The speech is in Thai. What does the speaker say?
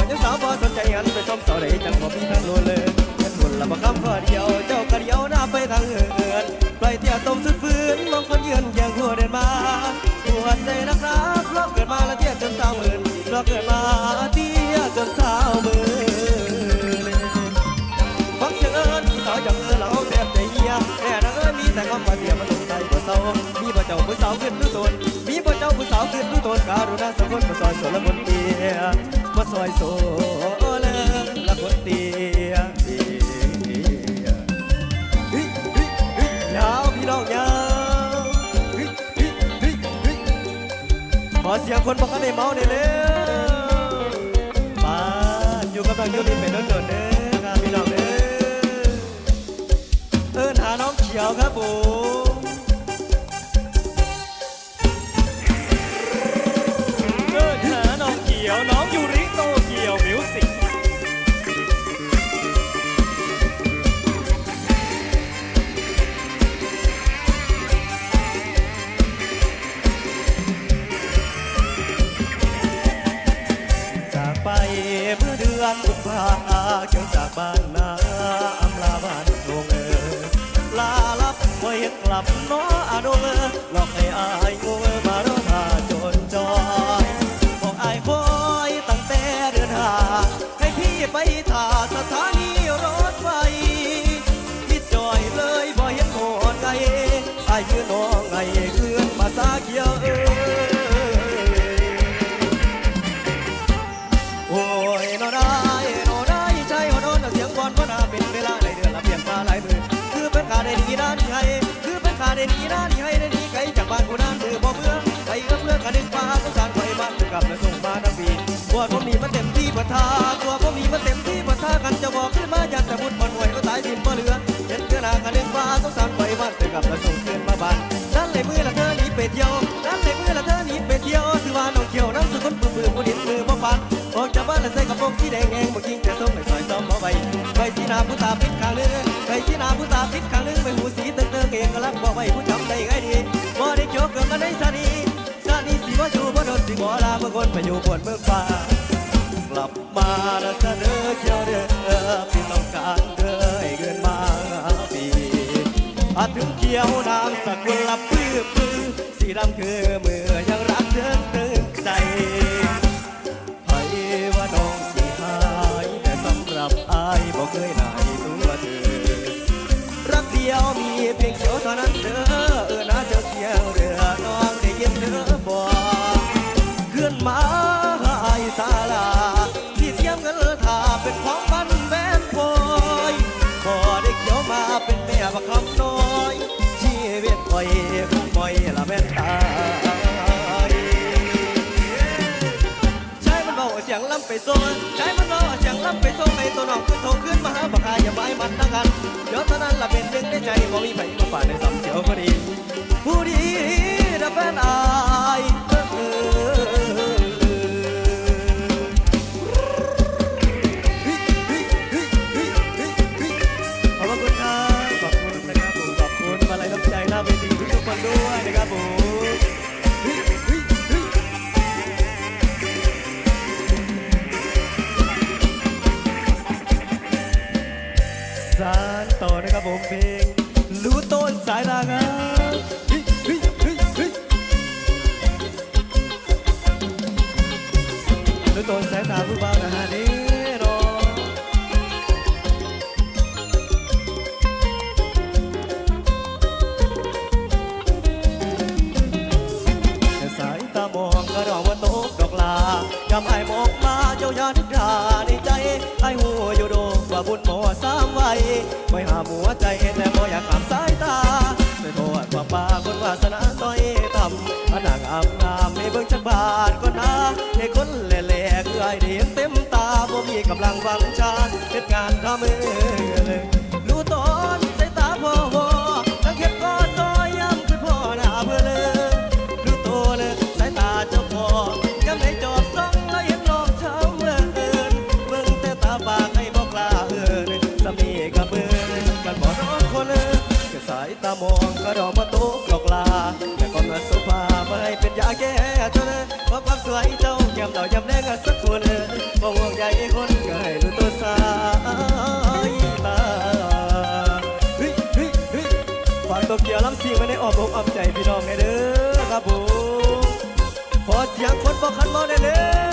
าวยังสาวพอสนใจหันไปชมสาวใดจังบ่มีทางโลเลยเห็นหุ่นละบ่คำข้อเดียว เจ้ากระเดียวหน้าไปทางเอื่นปล่อยเตี้ยต้มสุดฟื้นมองคนยืนอย่างหัวเดินมาหัวใจนะครับเพราะเกิดมาแล้วเตี้ยจนสาวหมื่นเพราะเกิดมาเตี้ยจนสาวหมื่น อเสียงคนบ่คันได้เมาได้เลยมาอยู่กับเราอยู่นี่เป็นโดนๆเด้อครับพี่น้องเด้อเอิ้นหาน้องเขียวครับผม เมื่อเดือนกุมภาเกี่ยวจากบ้านนาอำลาบ้านดงเออลาลับไว้เห็นกลับน้ออาดงเออหลอกให้อายงงมารอมาจนจอยบอกอายคอยตั้งแต่เดือนหาให้พี่ไปท่าสถานีรถไฟคิดจอยเลยบ่เห็นโหดไงอายยืนน้ ได้ดีด้านที่ให้ได้ดีไกลจากบ้านกูนานมือบ่เบื่อไปก็เพื่อกันดึงฟ้าสงสารไฟบ้านกลับและส่งมาทั้งปีบัวผมนี่มันเต็มที่ปะทาตัวผมนี่มันเต็มที่ปะทากันจะบอกขึ้นมายันแต่บุญมันหวยก็ตายดินบ่เหลือเห็นเกลือนากันเล่นฟ้าสงสารไฟบ้านกลับและส่งเกินมาบ้านนั่นเลยมือละเธอหนีไปเที่ยว กันในสานีสานีสิบ่อยู่บ่โดนสิบ่ลาเมื่อคนไปอยู่บนเมืองฟ้ากลับมาแล้วเสนอเขียวเด้อพี่ต้องการเด้อให้เงินมาปีอาถึงเขียวนางสักุลละปื้อปื้อสีดำคือมือ ไปโซนใช้มันเบาเสียงลำไปโซนไปตัวน้องขึ้นโทขึ้นมาหาบักอายอย่าไปมันตั้งกันเดี๋ยวเท่านั้นละเป็นหนึ่งในใจบ่มีไผมาฝ่าในสำเสียวพอดีผู้ดีนะแฟนอาย สารต่อนะครับผมเพลงรู้ต้นสายตาครับเฮ้ยเฮ้ยเฮ้ยเฮ้ยรู้ต้นสายตาผู้บ่าวนะฮะนี่รอสายตามองก็ดอว่าโตกดอกลายำไอ้มอง สามไว้ไว้หาหัวใจแต่บ่อยากขามสายตาไม่โทษว่าป่าคนวาสนาต้อยต่ำอันนางอำงามให้เบิ่งจักบาทก็นาให้คนแหล่ๆคือไอ้เดียเต็มตาบ่มีกำลังวังชาเฮ็ดงานทำมือายตามองก็ดอกมาตกดอกลาแต่ก่อนมาสุภาไม่เป็นยาแก้เธอเลยเพราะความสวยเจ้าแก้มดอกยำแดงสักคนเลยบ่ห่วงใยคนก็ให้รู้ตัวสายตาเฮ้ยเฮ้ยเฮ้ยฝากตัวเกียวลำซิงไว้ในอ้อมอกอ้อมใจพี่น้องไงเด้อครับผมขอเสียงคนบอกคันบอกได้เลย